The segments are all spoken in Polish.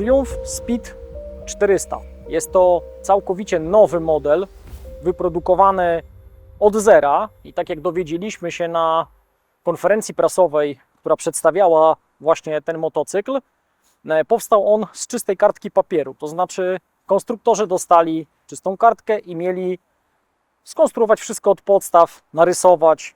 Triumph Speed 400. Jest to całkowicie nowy model, wyprodukowany od zera i tak jak dowiedzieliśmy się na konferencji prasowej, która przedstawiała właśnie ten motocykl, e, powstał on z czystej kartki papieru. To znaczy konstruktorzy dostali czystą kartkę i mieli skonstruować wszystko od podstaw, narysować,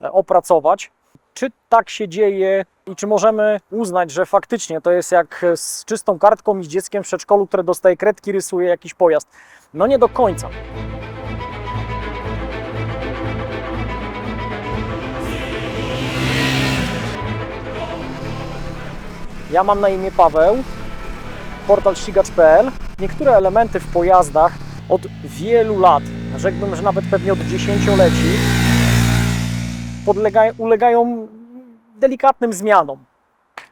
e, opracować. Czy tak się dzieje i czy możemy uznać, że faktycznie to jest jak z czystą kartką i z dzieckiem w przedszkolu, które dostaje kredki, rysuje jakiś pojazd? No nie do końca. Ja mam na imię Paweł, portal ścigacz.pl. Niektóre elementy w pojazdach od wielu lat, rzekłbym, że nawet pewnie od dziesięcioleci, podlegają, ulegają delikatnym zmianom.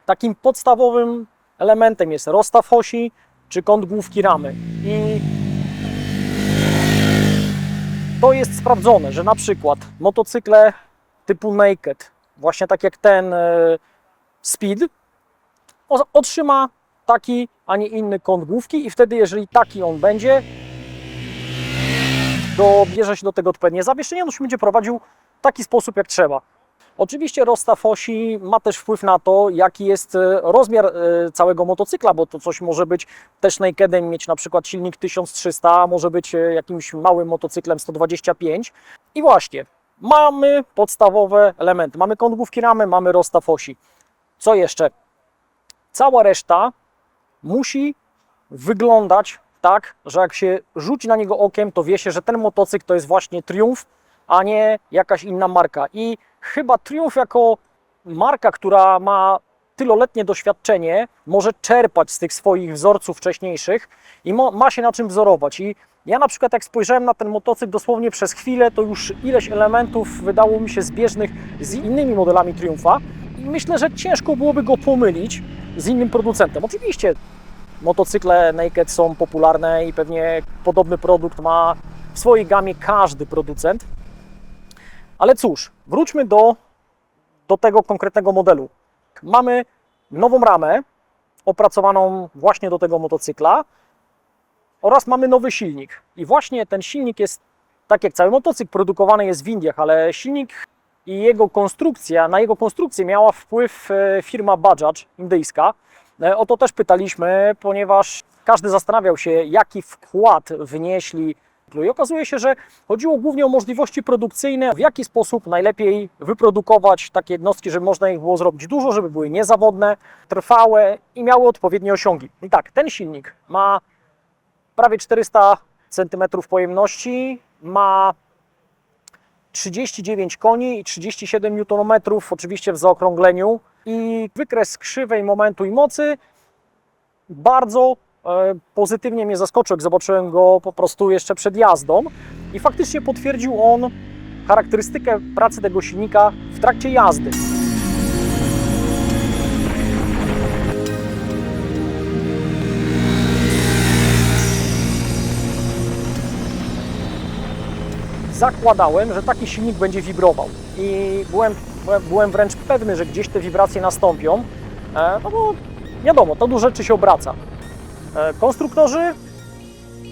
Takim podstawowym elementem jest rozstaw osi czy kąt główki ramy. I to jest sprawdzone, że na przykład motocykle typu naked, właśnie tak jak ten e, Speed, otrzyma taki, a nie inny kąt główki i wtedy, jeżeli taki on będzie, dobierze się do tego odpowiednie zawieszenie, on się będzie prowadził w taki sposób, jak trzeba. Oczywiście rozstaw osi ma też wpływ na to, jaki jest e, rozmiar e, całego motocykla, bo to coś może być też nakedem, mieć na przykład silnik 1300, a może być e, jakimś małym motocyklem 125. I właśnie, mamy podstawowe elementy. Mamy kąt główki ramy, mamy rozstaw osi. Co jeszcze? Cała reszta musi wyglądać tak, że jak się rzuci na niego okiem, to wie się, że ten motocykl to jest właśnie Triumph, a nie jakaś inna marka. I chyba Triumph jako marka, która ma tyloletnie doświadczenie, może czerpać z tych swoich wzorców wcześniejszych i ma się na czym wzorować. I ja na przykład jak spojrzałem na ten motocykl dosłownie przez chwilę, to już ileś elementów wydało mi się zbieżnych z innymi modelami Triumpha i myślę, że ciężko byłoby go pomylić z innym producentem. Oczywiście motocykle naked są popularne i pewnie podobny produkt ma w swojej gamie każdy producent. Ale cóż, wróćmy do, do tego konkretnego modelu. Mamy nową ramę opracowaną właśnie do tego motocykla oraz mamy nowy silnik. I właśnie ten silnik jest, tak jak cały motocykl, produkowany jest w Indiach, ale silnik i jego konstrukcja, na jego konstrukcję miała wpływ e, firma Bajaj indyjska. E, O to też pytaliśmy, ponieważ każdy zastanawiał się, jaki wkład wnieśli. I okazuje się, że chodziło głównie o możliwości produkcyjne, w jaki sposób najlepiej wyprodukować takie jednostki, żeby można ich było zrobić dużo, żeby były niezawodne, trwałe i miały odpowiednie osiągi. I tak, ten silnik ma prawie 400 cm pojemności, ma 39 koni i 37 Nm, oczywiście w zaokrągleniu. I wykres krzywej momentu i mocy bardzo pozytywnie mnie zaskoczył, jak zobaczyłem go po prostu jeszcze przed jazdą. I faktycznie potwierdził on charakterystykę pracy tego silnika w trakcie jazdy. zakładałem, że taki silnik będzie wibrował. I byłem, byłem, byłem wręcz pewny, że gdzieś te wibracje nastąpią, e, no bo wiadomo, to dużo rzeczy się obraca. E, Konstruktorzy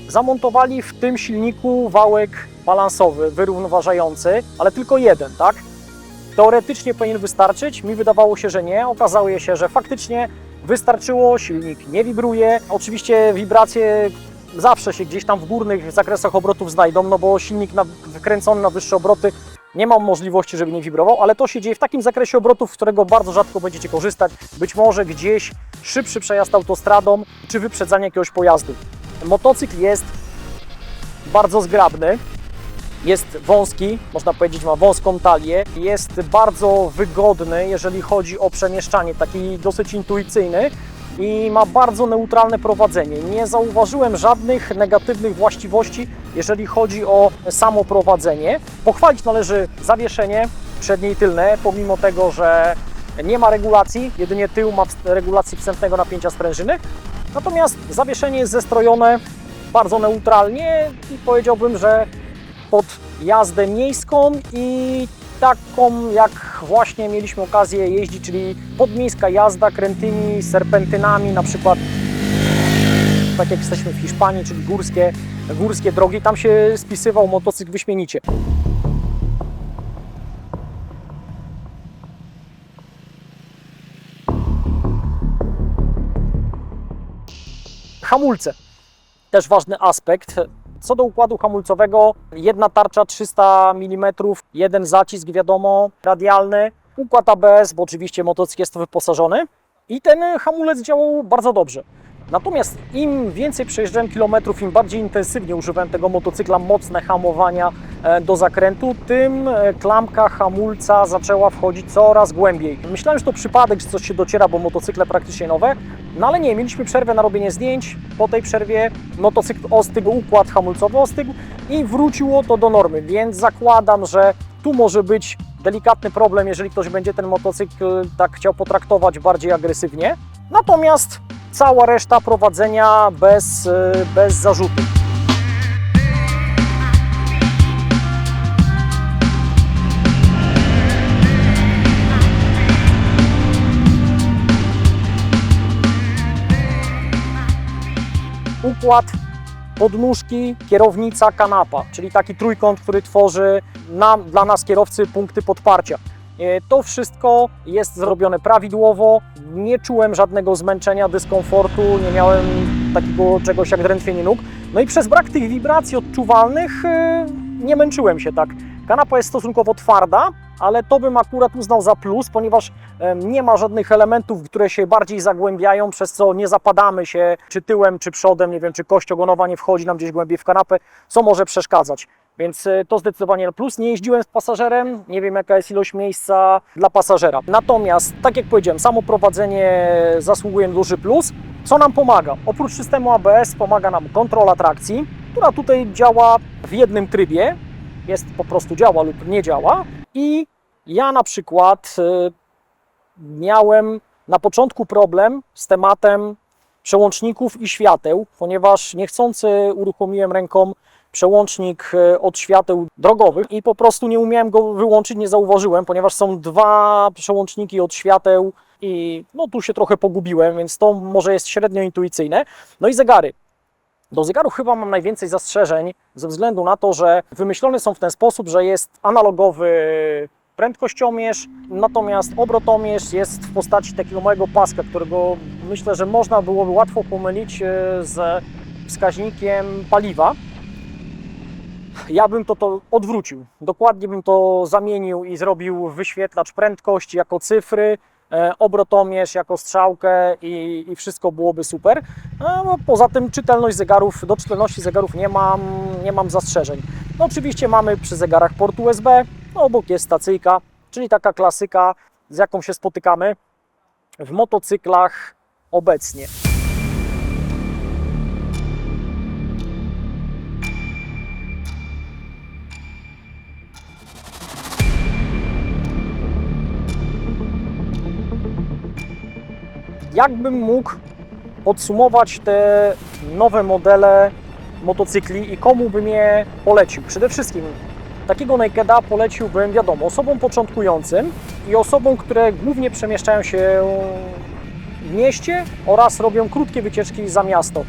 zamontowali w tym silniku wałek balansowy, wyrównoważający, ale tylko jeden, tak? Teoretycznie powinien wystarczyć, mi wydawało się, że nie. Okazało się, że faktycznie wystarczyło, silnik nie wibruje. Oczywiście wibracje zawsze się gdzieś tam w górnych zakresach obrotów znajdą, no bo silnik na, wykręcony na wyższe obroty nie ma możliwości, żeby nie wibrował, ale to się dzieje w takim zakresie obrotów, z którego bardzo rzadko będziecie korzystać. Być może gdzieś szybszy przejazd autostradą, czy wyprzedzanie jakiegoś pojazdu. Motocykl jest bardzo zgrabny, jest wąski, można powiedzieć, ma wąską talię, jest bardzo wygodny, jeżeli chodzi o przemieszczanie, taki dosyć intuicyjny i ma bardzo neutralne prowadzenie. Nie zauważyłem żadnych negatywnych właściwości, jeżeli chodzi o samo prowadzenie. Pochwalić należy zawieszenie przednie i tylne, pomimo tego, że nie ma regulacji, jedynie tył ma regulacji wstępnego napięcia sprężyny. Natomiast zawieszenie jest zestrojone bardzo neutralnie i powiedziałbym, że pod jazdę miejską i taką jak właśnie mieliśmy okazję jeździć, czyli podmiejska jazda krętymi serpentynami, na przykład tak jak jesteśmy w Hiszpanii, czyli górskie, górskie drogi, tam się spisywał motocykl wyśmienicie. Hamulce. Też ważny aspekt. Co do układu hamulcowego, jedna tarcza 300 mm, jeden zacisk, wiadomo, radialny, układ ABS, bo oczywiście motocykl jest wyposażony i ten hamulec działał bardzo dobrze. Natomiast im więcej przejeżdżałem kilometrów, im bardziej intensywnie używałem tego motocykla, mocne hamowania e, do zakrętu, tym e, klamka hamulca zaczęła wchodzić coraz głębiej. Myślałem, że to przypadek, że coś się dociera, bo motocykle praktycznie nowe, no ale nie, mieliśmy przerwę na robienie zdjęć. Po tej przerwie motocykl ostygł, układ hamulcowy ostygł i wróciło to do normy, więc zakładam, że tu może być delikatny problem, jeżeli ktoś będzie ten motocykl tak chciał potraktować bardziej agresywnie. Natomiast cała reszta prowadzenia bez, y, bez zarzutu. Układ podnóżki, kierownica, kanapa, czyli taki trójkąt, który tworzy nam, dla nas kierowcy punkty podparcia. E, To wszystko jest zrobione prawidłowo. Nie czułem żadnego zmęczenia, dyskomfortu, nie miałem takiego czegoś jak drętwienie nóg. No i przez brak tych wibracji odczuwalnych e, nie męczyłem się tak. Kanapa jest stosunkowo twarda, ale to bym akurat uznał za plus, ponieważ nie ma żadnych elementów, które się bardziej zagłębiają, przez co nie zapadamy się czy tyłem, czy przodem, nie wiem, czy kość ogonowa nie wchodzi nam gdzieś głębiej w kanapę, co może przeszkadzać. Więc e, to zdecydowanie plus. Nie jeździłem z pasażerem, nie wiem jaka jest ilość miejsca dla pasażera. Natomiast, tak jak powiedziałem, samo prowadzenie zasługuje na duży plus. Co nam pomaga? Oprócz systemu ABS pomaga nam kontrola trakcji, która tutaj działa w jednym trybie, jest po prostu działa lub nie działa. I ja na przykład y, miałem na początku problem z tematem przełączników i świateł, ponieważ niechcący uruchomiłem ręką przełącznik y, od świateł drogowych i po prostu nie umiałem go wyłączyć, nie zauważyłem, ponieważ są dwa przełączniki od świateł i no tu się trochę pogubiłem, więc to może jest średnio intuicyjne. No i zegary. Do zegarów chyba mam najwięcej zastrzeżeń ze względu na to, że wymyślone są w ten sposób, że jest analogowy prędkościomierz, natomiast obrotomierz jest w postaci takiego małego paska, którego myślę, że można byłoby łatwo pomylić e, z wskaźnikiem paliwa. Ja bym to, to odwrócił. Dokładnie bym to zamienił i zrobił wyświetlacz prędkości jako cyfry, obrotomierz jako strzałkę i, i wszystko byłoby super. A, No, poza tym czytelność zegarów, do czytelności zegarów nie mam, nie mam zastrzeżeń. No, oczywiście mamy przy zegarach port USB, no, obok jest stacyjka, czyli taka klasyka, z jaką się spotykamy w motocyklach obecnie. Jakbym mógł podsumować te nowe modele motocykli i komu bym je polecił? Przede wszystkim takiego Nakeda poleciłbym, wiadomo, osobom początkującym i osobom, które głównie przemieszczają się w mieście oraz robią krótkie wycieczki za miasto.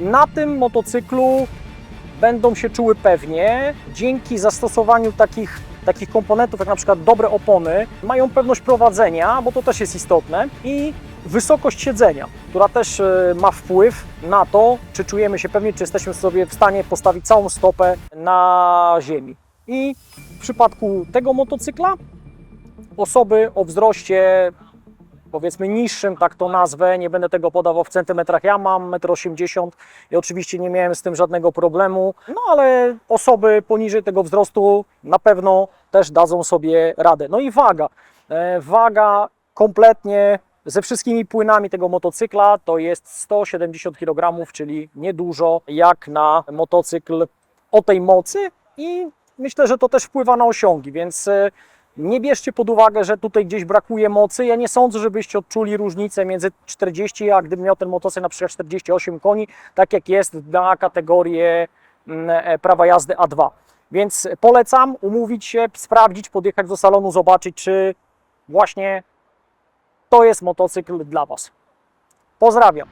Na tym motocyklu będą się czuły pewnie dzięki zastosowaniu takich, takich komponentów jak na przykład dobre opony, mają pewność prowadzenia, bo to też jest istotne i wysokość siedzenia, która też e, ma wpływ na to, czy czujemy się pewnie, czy jesteśmy sobie w stanie postawić całą stopę na ziemi. I w przypadku tego motocykla osoby o wzroście powiedzmy niższym, tak to nazwę, nie będę tego podawał w centymetrach, ja mam 1,80 m i oczywiście nie miałem z tym żadnego problemu, no ale osoby poniżej tego wzrostu na pewno też dadzą sobie radę. No i waga. E, Waga kompletnie ze wszystkimi płynami tego motocykla to jest 170 kg, czyli niedużo jak na motocykl o tej mocy i myślę, że to też wpływa na osiągi, więc e, nie bierzcie pod uwagę, że tutaj gdzieś brakuje mocy. Ja nie sądzę, żebyście odczuli różnicę między 40, a gdybym miał ten motocykl na przykład 48 koni, tak jak jest na kategorię mm, e, prawa jazdy A2. Więc polecam umówić się, sprawdzić, podjechać do salonu, zobaczyć, czy właśnie to jest motocykl dla Was. Pozdrawiam.